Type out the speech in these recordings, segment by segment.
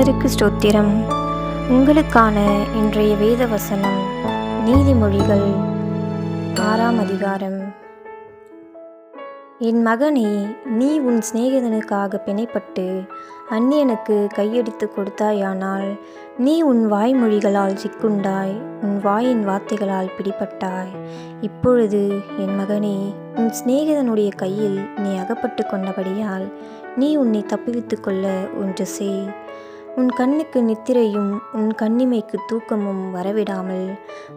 கர்த்தருக்கு ஸ்தோத்திரம். உங்களுக்கான இன்றைய வேத வசனம் நீதிமொழிகள் ஆறாம் அதிகாரம். என் மகனே நீ உன் சிநேகிதனுக்காக பிணைப்பட்டு அந்நியனுக்கு கையடித்து கொடுத்தாயானால் நீ உன் வாய்மொழிகளால் சிக்குண்டாய் உன் வாயின் வார்த்தைகளால் பிடிபட்டாய். இப்பொழுது என் மகனே உன் சிநேகிதனுடைய கையில் நீ அகப்பட்டு கொண்டபடியால் நீ உன்னை தப்புவித்துக் கொள்ள ஒன்று செய். உன் கண்ணுக்கு நித்திரையும் உன் கண்ணிமைக்கு தூக்கமும் வரவிடாமல்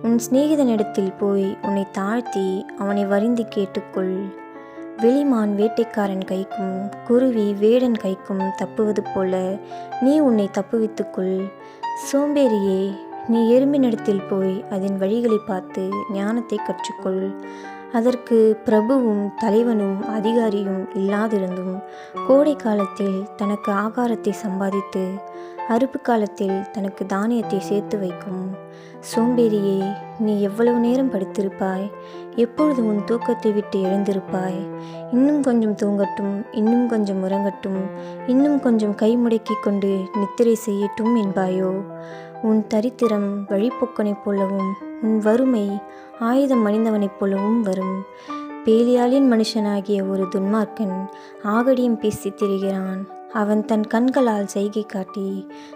உன் சிநேகிதனிடத்தில் போய் உன்னை தாழ்த்தி அவனை வருந்தி கேட்டுக்கொள். வெளிமான் வேட்டைக்காரன் கைக்கும் குருவி வேடன் கைக்கும் தப்புவது போல நீ உன்னை தப்புவித்துக்கொள். சோம்பேறியே நீ எறும்பினிடத்தில் போய் அதன் வழிகளை பார்த்து ஞானத்தை கற்றுக்கொள். அதற்கு பிரபுவும் தலைவனும் அதிகாரியும் இல்லாதிருந்தும் கோடை காலத்தில் தனக்கு ஆகாரத்தை சம்பாதித்து அறுப்பு காலத்தில் தனக்கு தானியத்தை சேர்த்து வைக்கும். சோம்பேறியே நீ எவ்வளவு நேரம் படுத்திருப்பாய்? எப்பொழுது உன் தூக்கத்தை விட்டு எழுந்திருப்பாய்? இன்னும் கொஞ்சம் தூங்கட்டும் இன்னும் கொஞ்சம் உறங்கட்டும் இன்னும் கொஞ்சம் கை முடக்கி கொண்டு நித்திரை செய்யட்டும் என்பாயோ? உன் தரித்திரம் வழிப்போக்கனைப் போலவும் உன் வறுமை ஆயுதம் அணிந்தவனைப் போலவும் வரும். பேலியாளின் மனுஷனாகிய ஒரு துன்மார்க்கன் ஆகடியும் பேசி திரிகிறான். அவன் தன் கண்களால் செய்கை காட்டி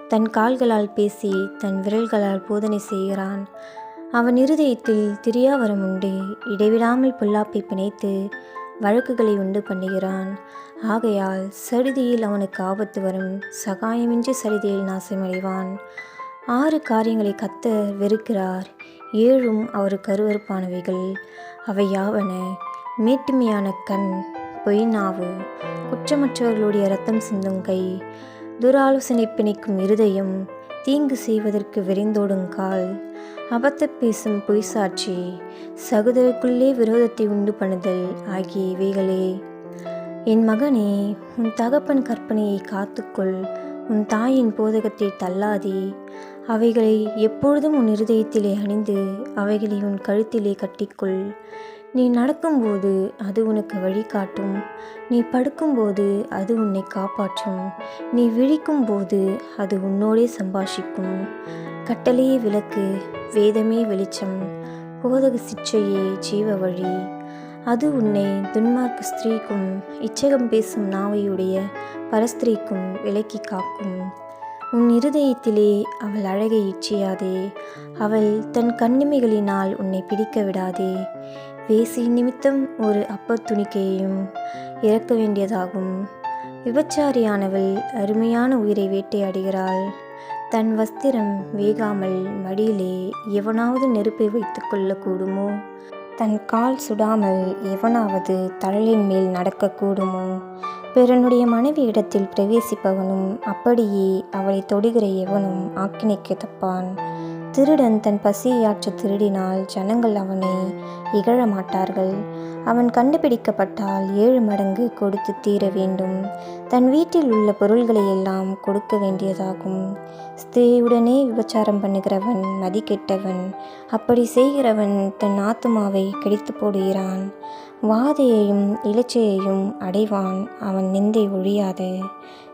தன் கால்களால் பேசி தன் விரல்களால் போதனை செய்கிறான். அவன் இருதயத்தில் திரியாவரம் உண்டு. இடைவிடாமல் பொல்லாப்பை பிணைத்து வழக்குகளை உண்டு பண்ணுகிறான். ஆகையால் சடுதியில் அவனுக்கு ஆபத்து வரும். சகாயமின்றி சரிதியில் நாசமடைவான். ஆறு காரியங்களை கத்த வெறுக்கிறார். ஏழும் அவருக்கு அருவறுப்பானவைகள் அவை யாவன? மேட்டுமையான கண் பொய்னாவு குற்றமற்றவர்களுடைய ரத்தம் சிந்தும் கை. துராலோசனை பிணைக்கும் இருதயம் தீங்கு செய்வதற்கு விரைந்தோடும் கால். அபத்த பேசும் பொய் சாட்சி சகோதரருக்குள்ளே விரோதத்தை உண்டு பண்ணுதல் ஆகிய இவைகளே. என் மகனே உன் தகப்பன் கற்பனையை காத்துக்கொள். உன் தாயின் போதகத்தை தள்ளாதே. அவைகளை எப்பொழுதும் உன் இருதயத்திலே அணிந்து அவைகளை உன் கழுத்திலே கட்டிக்கொள். நீ நடக்கும்போது அது உனக்கு வழிகாட்டும். நீ படுக்கும்போது அது உன்னை காப்பாற்றும். நீ விழிக்கும்போது அது உன்னோடே சம்பாஷிக்கும். கட்டளையே விளக்கு வேதமே வெளிச்சம் போதக சிச்சையே ஜீவ வழி. அது உன்னை துன்மார்க்க ஸ்திரீக்கும் இச்சகம் பேசும் நாவையுடைய பரஸ்திரீக்கும் விலக்கி காக்கும். உன் இருதயத்திலே அவள் அழகை இச்சியாதே. அவள் தன் கண்ணிமைகளினால் உன்னை பிடிக்க விடாதே. வேசி நிமித்தம் ஒரு அப்பத்துணிக்கையையும் இறக்க வேண்டியதாகும். விபச்சாரியானவள் அருமையான உயிரை வேட்டையாடுகிறாள். தன் வஸ்திரம் வேகாமல் மடியிலே எவனாவது நெருப்பை வைத்து கொள்ளக்கூடுமோ? தன் கால் சுடாமல் எவனாவது தழலின் மேல் நடக்கக்கூடுமோ? பிறனுடைய மனைவி இடத்தில் பிரவேசிப்பவனும் அப்படியே அவளை தொடுகிற எவனும் ஆக்கினைக்கு தப்பான். திருடன் தன் பசியாற்ற திருடினால் ஜனங்கள் அவனை இகழ மாட்டார்கள் அவன் கண்டுபிடிக்கப்பட்டால் ஏழு மடங்கு கொடுத்து தீர வேண்டும். தன் வீட்டில் உள்ள பொருள்களை எல்லாம் கொடுக்க வேண்டியதாகும். ஸ்திரீயுடனே விபச்சாரம் பண்ணுகிறவன் மதி கெட்டவன் அப்படி செய்கிறவன் தன் ஆத்துமாவை கிடைத்து போடுகிறான். வாதையையும் இலச்சையையும் அடைவான் அவன் நிந்தை ஒழியாது.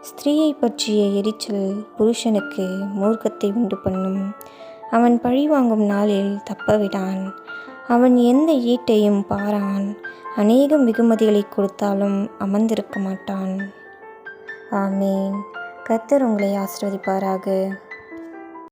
ஸ்திரீயை பற்றிய எரிச்சல் புருஷனுக்கு மூர்க்கத்தை உண்டு பண்ணும். அவன் பழிவாங்கும் நாளில் தப்பவிடான். அவன் எந்த ஈட்டையும் பாரான். அநேகம் வெகுமதிகளை கொடுத்தாலும் அமர்ந்திருக்க மாட்டான். ஆமேன். கத்தர் உங்களை ஆசிர்வதிப்பாராக.